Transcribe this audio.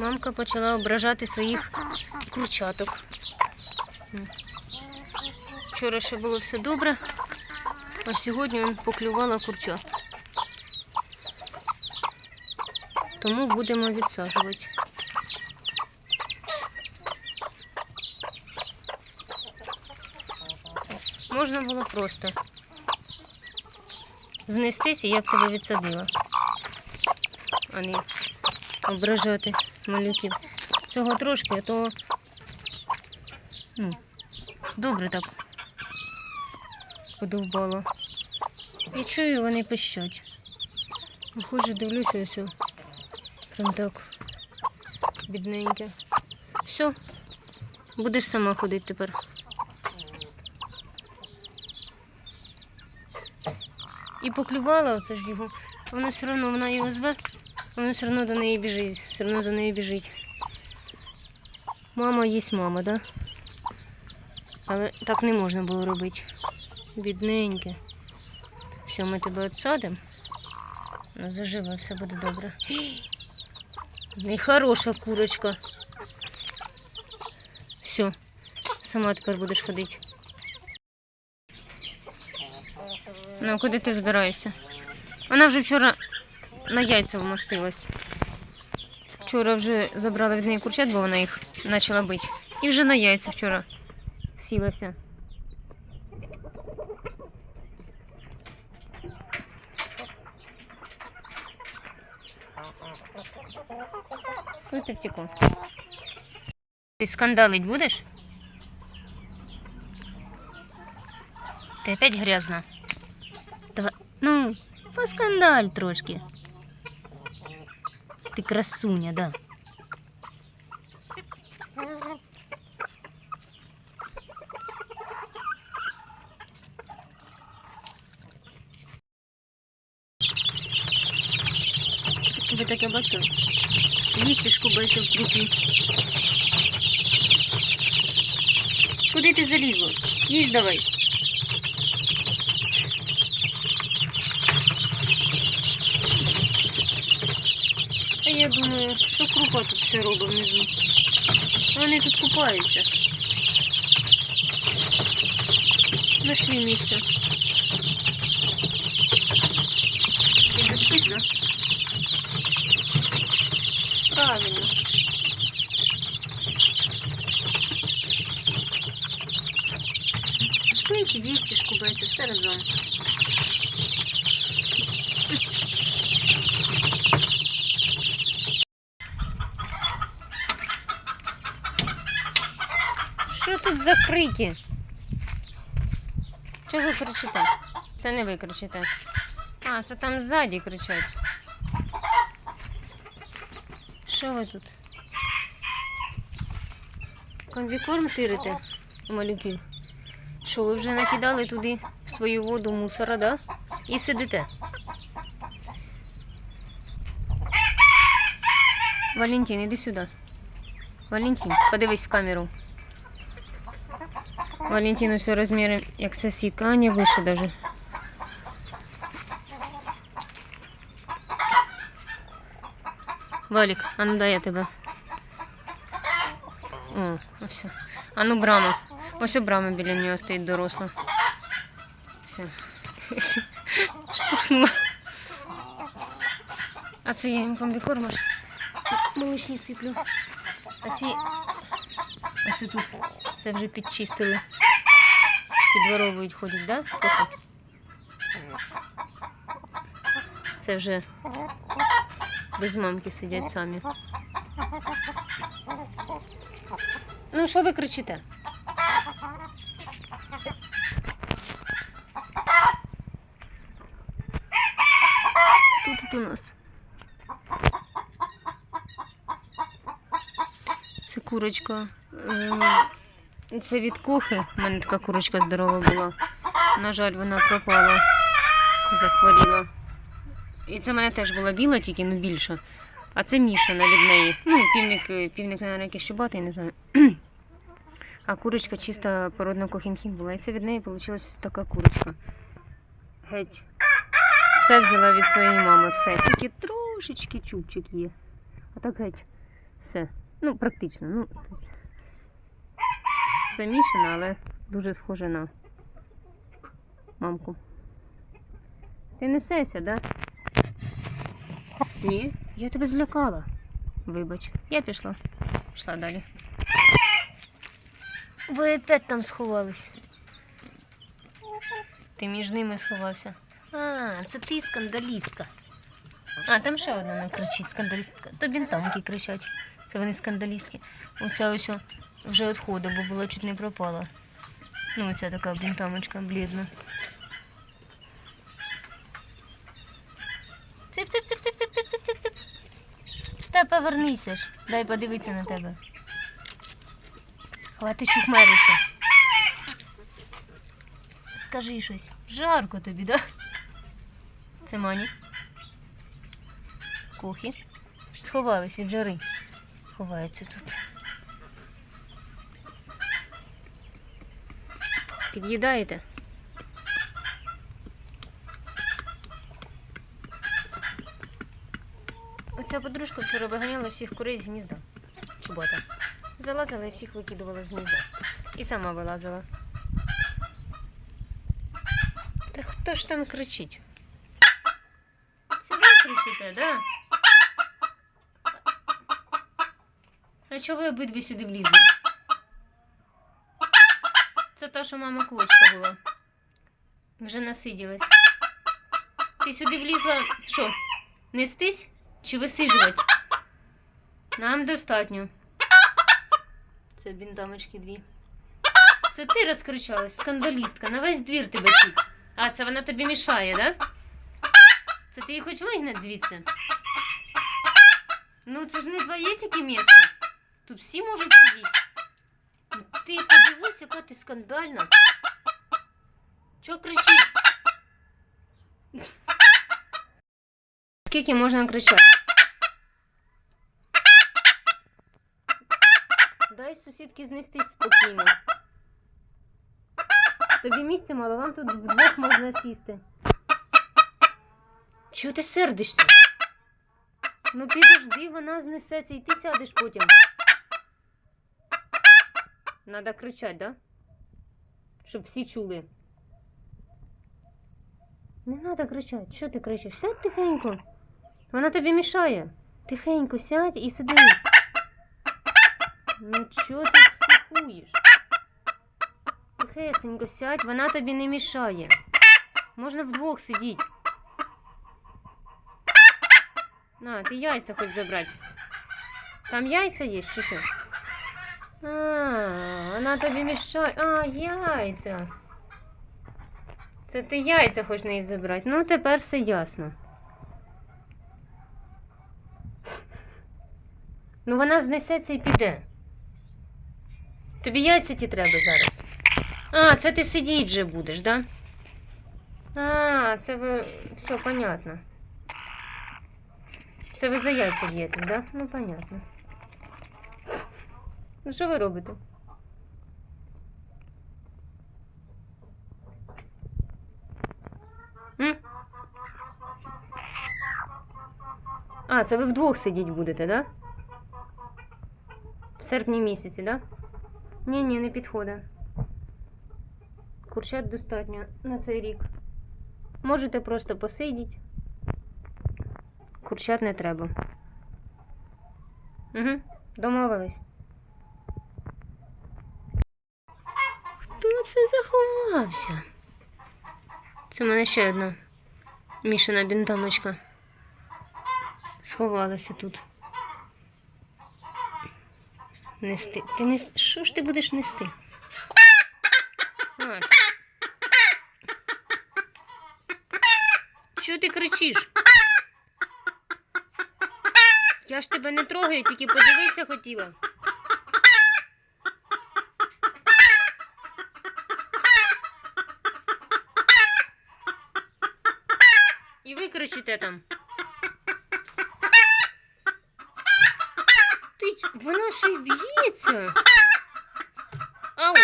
Мамка почала ображати своїх курчаток. Вчора ще було все добре, а сьогодні він поклювала курча. Тому будемо відсаджувати. Можна було просто знестись, і я б тебе відсадила, а не ображати малюків. Цього трошки, а то ну, добре так подовбало. Я чую, вони пищать. Виходжу, дивлюся, о, Прям так. Бідненьке. Все, будеш сама ходити тепер. І поклювала оце ж його. Вона все одно, вона його зве, а він все одно до неї біжить. Все одно за нею біжить. Мама є мама, да? Але так не можна було робити. Бідненьке. Все, ми тебе відсадимо. Ну, заживе, все буде добре. Нехороша курочка. Все, сама тепер будеш ходити. Ну, куди ти збираєшся? Вона вже вчора на яйця вмостилась. Вчора вже забрала від неї курчат, бо вона їх почала бити. І вже на яйця вчора сілася. Втекла? Ти скандалить будеш? Ти опять грязна. Давай, ну, поскандаль трошки. Ти красуня, да. Ви таке бачили? Лісішку бачив в трупі. Куди ти залізла? Їж давай. Я думаю, що крупа тут все робить внизу. Вони тут купаються. Нашли місце. Ти спить, да? Правильно. Спить, їсть і шкубається, все разом. Що тут за крики? Чого ви кричите? Це не ви кричите. А, це там ззаді кричать. Що ви тут? Комбікорм тирите малюків. Що, ви вже накидали туди в свою воду мусора, да? І сидите. Валентин, іди сюди. Валентин, подивись в камеру. Валентин все розміри, як сусідка, а не вище даже. Валік, а ну дай я тебе. О, ось. А ну брама. Ось брама біля нього стоїть доросла. Все. Штурхнула. А це я їм комбікорм аж молочні сиплю. А ці ось тут все вже підчистили. Підворовують, ходять, да? Це вже без мамки сидять самі. Ну, що ви кричите? Хто тут у нас? Це курочка. Це від кухи. У мене така курочка здорова була. На жаль, вона пропала, захворіла. І це в мене теж була біла, тільки ну більша. А це мішана від неї. Ну, півник, е, півник, мабуть, якийсь щубатий, не знаю. А курочка чиста породна кохінхін була. І це від неї вийшла така курочка. Геть. Все взяла від своєї мами, все. Тільки трошечки чубчик є. А так геть. Все. Ну, практично. Ну, тут замішана, але дуже схоже на мамку. Ти несешся, да? Ні, я тебе злякала. Вибач, я пішла. Пішла далі. Ви опять там сховались. Ти між ними сховався. А, це ти скандалістка. А, там ще одна не кричить скандалістка. То бінтамки кричать. Це вони скандалістки. Оця ось вже відходить, бо була чуть не пропала. Ну, оця така бінтамочка блідна. Цip, цip, цip, цip, цip, цip, цip, цip, цip. Та повернися ж. Дай подивитися на тебе. Хвати чухмериться. Скажи щось. Жарко тобі, да? Це мані. Кухі. Сховались від жари. Ховаються тут. Під'їдаєте? Оця подружка вчора виганяла всіх курей з гнізда. Чобота. Залазила і всіх викидувала з гнізда. І сама вилазила. Та хто ж там кричить? Це ви кричите, да? А чого ви обидві сюди влізли? Це та, що мама квочка була. Вже насиділась. Ти сюди влізла що? Нестись чи висижувати? Нам достатньо. Це бінтамочки дві. Це ти розкричалась, скандалістка, на весь двір тебе чуть. А, це вона тобі мішає, да? Це ти її хоч вигнать звідси? Ну, це ж не твоє тільки місце. Тут всі можуть сидіти. Ти подивись, яка ти скандальна. Чого кричиш? Скільки можна кричати? Дай сусідки знестись спокійно. Тобі місця мало, вам тут вдвох можна сісти. Чого ти сердишся? Ну підожди, вона знесеться і ти сядеш потім. Надо кричати, да? Щоб всі чули. Не треба кричати. Що ти кричиш? Сядь тихенько. Вона тобі мішає. Тихенько сядь і сиди. Ну чого ти психуєш? Тихесенько сядь, вона тобі не мішає. Можна вдвох сидіти. На, ти яйця хоч забрати. Там яйця є, чи що? А, вона тобі мішає. А, яйця. Це ти яйця хочеш неї забрати. Ну, тепер все ясно. Ну, вона знесеться і піде. Тобі яйця ті треба зараз. А, це ти сидіть вже будеш, да? А, це ви. Все, понятно. Це ви за яйця б'єте, да? Ну, понятно. Ну, що ви робите? А, це ви вдвох сидіти будете, да? В серпні місяці, да? Ні, ні, не підходить. Курчат достатньо на цей рік. Можете просто посидіти. Курчат не треба. Угу, домовились. Хто це заховався? Це в мене ще одна мішана бінтамочка. Сховалася тут. Нести. Ти не... Що ж ти будеш нести? А. Що ти кричиш? Я ж тебе не трогаю, тільки подивитися хотіла. І ви кричите там. Ти, вона ще й б'ється. Ау.